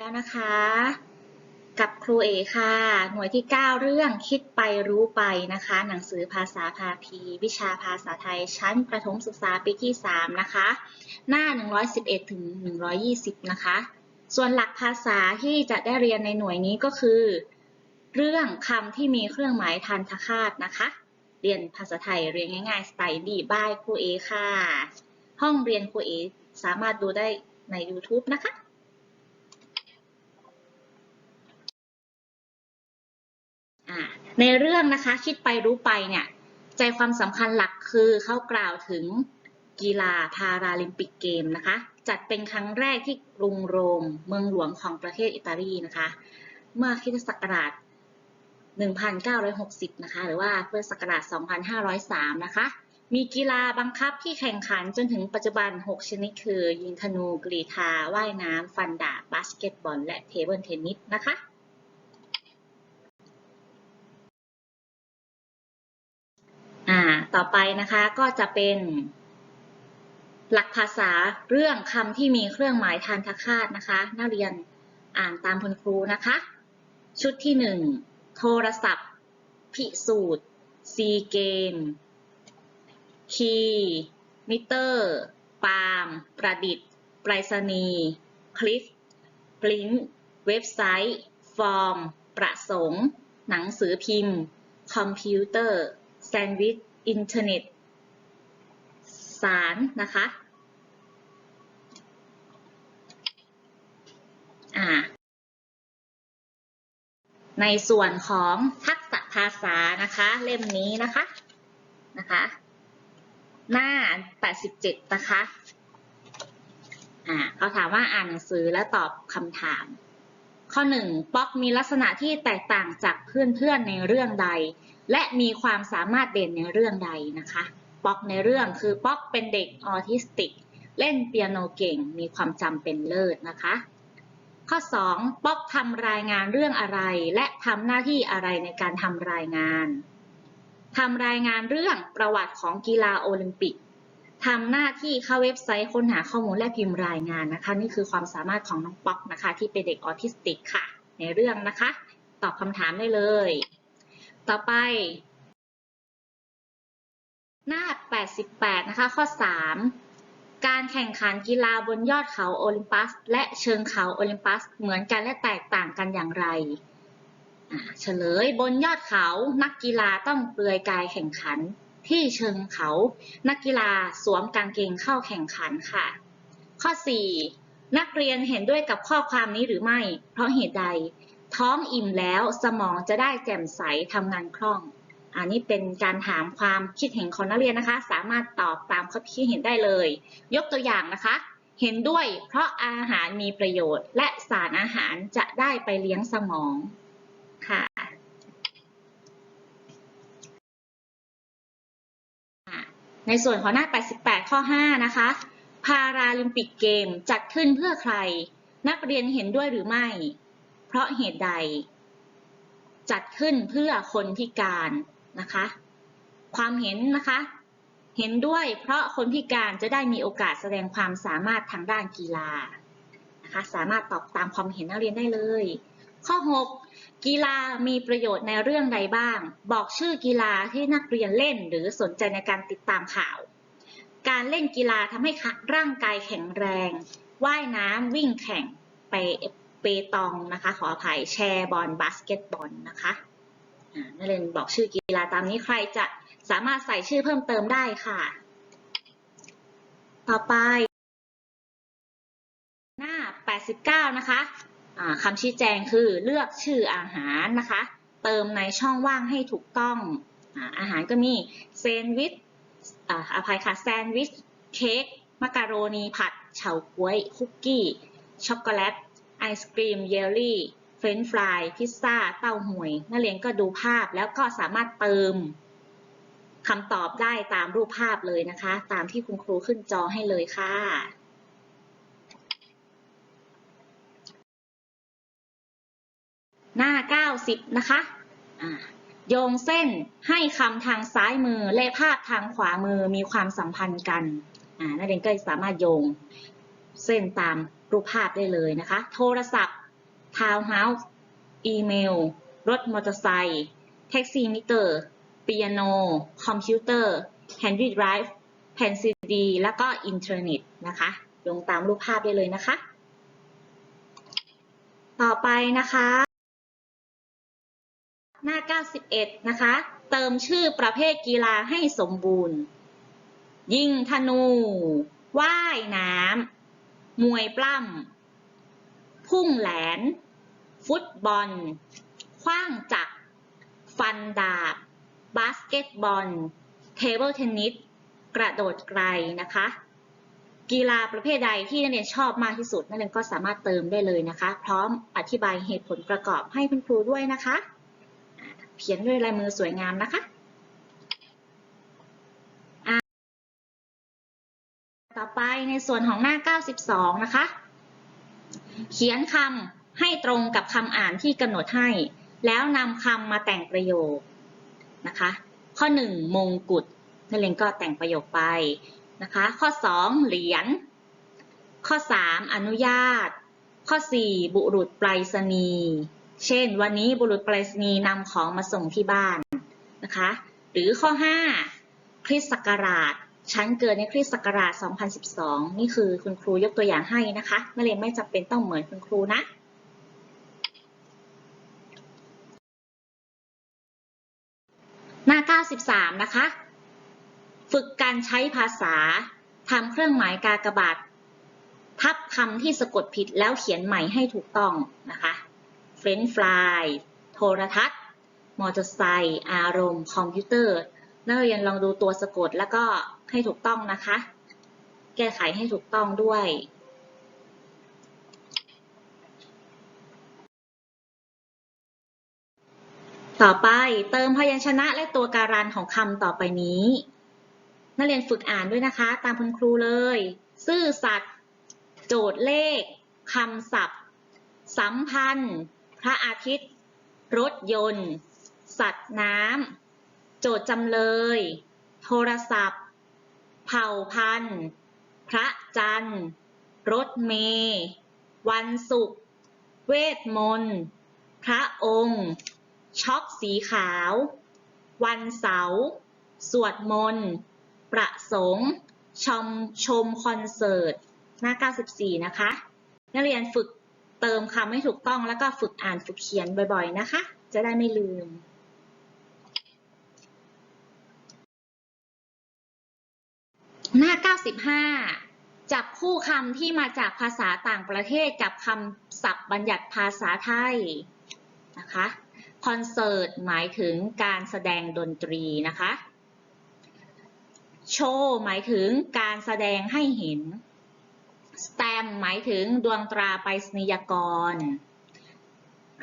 แล้วนะคะ กับครูเอค่ะ หน่วยที่ 9 เรื่องคิดไปรู้ไปนะคะ หนังสือภาษาพาพี วิชาภาษาไทย ชั้นประถมศึกษาปีที่ 3 นะคะ หน้า 111 ถึง 120 นะคะ ส่วนหลักภาษาที่จะได้เรียนในหน่วยนี้ก็คือ เรื่องคำที่มีเครื่องหมายทันทคาตนะคะ เรียนภาษาไทยเรียนง่ายๆสไตล์ดีบายครูเอค่ะ ห้องเรียนครูเอสามารถดูได้ใน YouTube นะคะ อ่า ในเรื่องนะคะคิดไปรู้ไปเนี่ยใจความสำคัญหลักคือเขากล่าวถึงกีฬาพาราลิมปิกเกมนะคะ จัดเป็นครั้งแรกที่กรุงโรม เมืองหลวงของประเทศอิตาลีนะคะ เมื่อคริสตศักราช 1960 นะคะ หรือว่าพุทธศักราช 2503 นะคะ มีกีฬาบังคับที่แข่งขันจนถึงปัจจุบัน 6 ชนิดคือ ยิงธนูกรีฑาว่ายน้ำฟันดาบ บาสเกตบอล และเทเบิลเทนนิสนะคะ อ่า ต่อไปนะคะก็จะเป็น หลักภาษาเรื่องคำที่มีเครื่องหมายทานทคาตนะคะ นักเรียนอ่านตามคุณครูนะคะ ชุดที่หนึ่งโทรศัพท์ พิสูจน์ซีเกม คีย์มิเตอร์ ปาล์ม ประดิษฐ์ไปรษณีย์คลิปปริ้นเว็บไซต์ ฟอร์ม ประสงค์ หนังสือพิมพ์ คอมพิวเตอร์ แซนด์วิช อินเทอร์เน็ต สารนะคะอ่าในส่วนของทักษะภาษานะคะ เล่มนี้นะคะนะคะ หน้า 87 นะคะอ่าเขาถามว่าอ่านหนังสือและตอบคำถาม ข้อ 1. ป๊อกมีลักษณะที่แตกต่างจากเพื่อนๆในเรื่องใด และมีความสามารถเด่นในเรื่องใดนะคะป๊อกในเรื่องคือป๊อกเป็นเด็กออทิสติก เล่นเปียโนเก่งมีความจำเป็นเลิศนะคะ ข้อ 2. ป๊อกทำรายงานเรื่องอะไร และทำหน้าที่อะไรในการทำรายงานทำรายงานเรื่องประวัติของกีฬาโอลิมปิก ทำหน้าที่เข้าเว็บไซต์ค้นหาข้อมูลและพิมพ์รายงานนะคะ นี่คือความสามารถของน้องป๊อกนะคะ ที่เป็นเด็กออทิสติกค่ะ ในเรื่องนะคะ ตอบคำถามได้เลย ต่อไป หน้า 88 นะคะ ข้อ 3 การแข่งขันกีฬาบนยอดเขาโอลิมปัส และเชิงเขาโอลิมปัส เหมือนกันและแตกต่างกันอย่างไรเฉลยบนยอดเขานักกีฬาต้องเปลือยกายแข่งขัน ที่เชิงเขา นักกีฬาสวมกางเกงเข้าแข่งขันค่ะ ข้อ 4 นักเรียนเห็นด้วยกับข้อความนี้หรือไม่ เพราะเหตุใด ท้องอิ่มแล้วสมองจะได้แจ่มใสทำงานคล่อง อันนี้เป็นการถามความคิดเห็นของนักเรียนนะคะ สามารถตอบตามความคิดเห็นได้เลย ยกตัวอย่างนะคะเห็นด้วยเพราะอาหารมีประโยชน์ และสารอาหารจะได้ไปเลี้ยงสมองค่ะ ในส่วนของหน้า 88 ข้อ 5 นะคะ พาราลิมปิกเกมจัดขึ้นเพื่อใคร นักเรียนเห็นด้วยหรือไม่ เพราะเหตุใด จัดขึ้นเพื่อคนพิการนะคะ ความเห็นนะคะ เห็นด้วยเพราะคนพิการจะได้มีโอกาสแสดงความสามารถทางด้านกีฬานะคะ สามารถตอบตามความเห็นนักเรียนได้เลย ข้อ 6 กีฬามีประโยชน์ในเรื่องใดบ้าง บอกชื่อกีฬาที่นักเรียนเล่นหรือสนใจในการติดตามข่าว การเล่นกีฬาทำให้ร่างกายแข็งแรง ว่ายน้ำวิ่งแข่งไปเปตองนะคะ ขออภัยแชร์บอลบาสเกตบอลนะคะอ่านักเรียนบอกชื่อกีฬาตามนี้ใครจะสามารถใส่ชื่อเพิ่มเติมได้ค่ะ ต่อไป หน้า 89 นะคะ คำชี้แจงคือเลือกชื่ออาหารนะคะ เติมในช่องว่างให้ถูกต้องอาหารก็มีแซนด์วิชอภัยค่ะแซนด์วิชเค้กมักกะโรนีผัดเฉาก๊วยคุกกี้ ช็อกโกแลต ไอศกรีม เยลลี่ เฟรนช์ฟราย พิซซ่า เต้าหวย นักเรียนก็ดูภาพแล้วก็สามารถเติมคำตอบได้ตามรูปภาพเลยนะคะ ตามที่คุณครูขึ้นจอให้เลยค่ะ หน้า 90 นะคะโยงเส้นให้คำทางซ้ายมือและภาพทางขวามือมีความสัมพันธ์กันนักเรียนก็สามารถโยงเส้นตามรูปภาพได้เลยนะคะ โทรศัพท์ ทาวน์เฮาส์ อีเมล รถมอเตอร์ไซค์แท็กซี่มิเตอร์ เปียโน คอมพิวเตอร์แฮนด์ไดรฟ์แผ่นซีดี แล้วก็อินเทอร์เน็ตนะคะลงตามรูปภาพได้เลยนะคะ ต่อไปนะคะ หน้า 91 นะคะ เติมชื่อประเภทกีฬาให้สมบูรณ์ ยิงธนู ว่ายน้ำ มวยปล้ำ พุ่งแหลน ฟุตบอลขว้างจักร ฟันดาบบาสเกตบอล เทเบิลเทนนิส กระโดดไกลนะคะ กีฬาประเภทใดที่นักเรียนชอบมากที่สุดนักเรียนก็สามารถเติมได้เลยนะคะ พร้อมอธิบายเหตุผลประกอบให้คุณครูด้วยนะคะ เขียนด้วยลายมือสวยงามนะคะต่อไปในส่วนของหน้า 92 นะคะ เขียนคำให้ตรงกับคำอ่านที่กำหนดให้ แล้วนำคำมาแต่งประโยคนะคะ ข้อ 1 มงกุฎนักเรียนก็แต่งประโยคไปนะคะ ข้อ 2 เหรียญ ข้อ 3 อนุญาต ข้อ 4 บุรุษไปรษณีย์ เช่น วันนี้บุรุษไปรษณีย์นำของมาส่งที่บ้านนะคะ หรือข้อ 5 คริสต์ศักราช ชั้นเกิดในคริสต์ศักราช 2012 นี่คือคุณครูยกตัวอย่างให้นะคะนักเรียนไม่จำเป็นต้องเหมือนคุณครูนะหน้า 93 นะคะ ฝึกการใช้ภาษาทำเครื่องหมายกากบาททับคำที่สะกดผิดแล้วเขียนใหม่ให้ถูกต้องนะคะ เฟรนฟรายโทรทัศน์ มอเตอร์ไซค์อารมณ์ คอมพิวเตอร์ นักเรียนลองดูตัวสะกดแล้วก็ให้ถูกต้องนะคะ แก้ไขให้ถูกต้องด้วยต่อไปเติมพยัญชนะและตัวการันของคำต่อไปนี้ นักเรียนฝึกอ่านด้วยนะคะ ตามคุณครูเลย ซื่อสัตย์โจทย์เลขคำศัพท์ สัมพันธ์ พระอาทิตย์ รถยนต์ สัตว์น้ำ โจทย์จำเลย โทรศัพท์ เผ่าพันธุ์ พระจันทร์ รถเมย์วันศุกร์ เวทมนต์ พระองค์ ช็อกสีขาว วันเสาร์ สวดมนต์ ประสงค์ชมชมคอนเสิร์ต หน้า 94 นะคะ นักเรียนฝึก เติมคำให้ถูกต้องแล้วก็ฝึกอ่านฝึกเขียนบ่อยๆนะคะ จะได้ไม่ลืมหน้า 95 จับคู่คำที่มาจากภาษาต่างประเทศกับคำศัพท์บัญญัติภาษาไทยนะคะคอนเสิร์ตหมายถึงการแสดงดนตรีนะคะ โชว์หมายถึงการแสดงให้เห็น สแตมหมายถึงดวงตราไปรษณียกร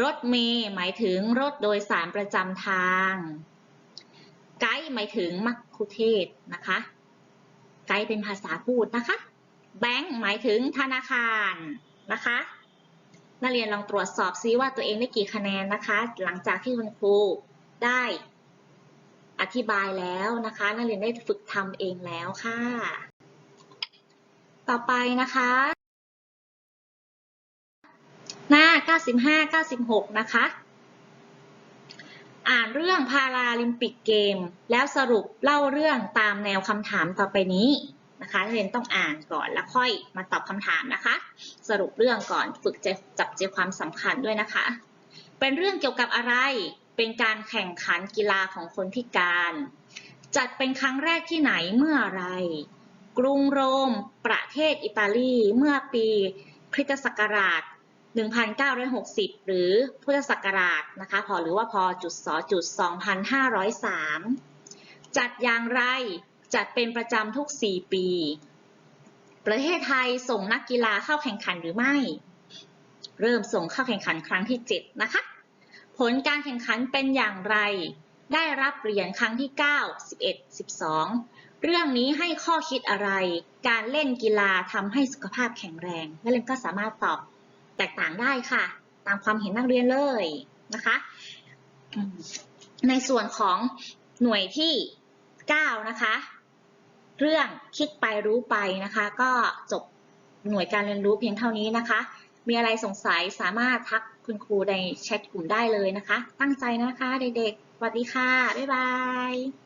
รถเมย์หมายถึงรถโดยสารประจำทาง ไกด์หมายถึงมัคคุเทศนะคะ ไกด์เป็นภาษาพูดนะคะ แบงค์หมายถึงธนาคารนะคะนักเรียนลองตรวจสอบซิว่าตัวเองได้กี่คะแนนนะคะ หลังจากที่คุณครูได้อธิบายแล้วนะคะ นักเรียนได้ฝึกทำเองแล้วค่ะ ต่อไปนะคะ หน้า 95 96 นะคะ อ่านเรื่องพาราลิมปิกเกม แล้วสรุปเล่าเรื่องตามแนวคำถามต่อไปนี้นะคะนักเรียนต้องอ่านก่อนแล้วค่อยมาตอบคำถามนะคะ สรุปเรื่องก่อนฝึกจ,จับใจความสำคัญด้วยนะคะ เป็นเรื่องเกี่ยวกับอะไรเป็นการแข่งขันกีฬาของคนพิการ จัดเป็นครั้งแรกที่ไหนเมื่อไร กรุงโรม ประเทศอิตาลี เมื่อปีคริสตศักราช 1960 หรือพุทธศักราชนะคะพอหรือว่าพอจุดสอจุด2503 จัดอย่างไรจัดเป็นประจำทุก 4 ปี ประเทศไทยส่งนักกีฬาเข้าแข่งขันหรือไม่ เริ่มส่งเข้าแข่งขันครั้งที่ 7 นะคะ ผลการแข่งขันเป็นอย่างไร ได้รับเหรียญครั้งที่ 9 11 12 เรื่องนี้ให้ข้อคิดอะไร การเล่นกีฬาทำให้สุขภาพแข็งแรง นักเรียนก็สามารถตอบแตกต่างได้ค่ะ ตามความเห็นนักเรียนเลยนะคะ ในส่วนของหน่วยที่ 9 นะคะ เรื่องคิดไปรู้ไปนะคะ ก็จบหน่วยการเรียนรู้เพียงเท่านี้นะคะ มีอะไรสงสัยสามารถทักคุณครูในแชทกลุ่มได้เลยนะคะ ตั้งใจนะคะเด็กๆสวัสดีค่ะ บ๊ายบาย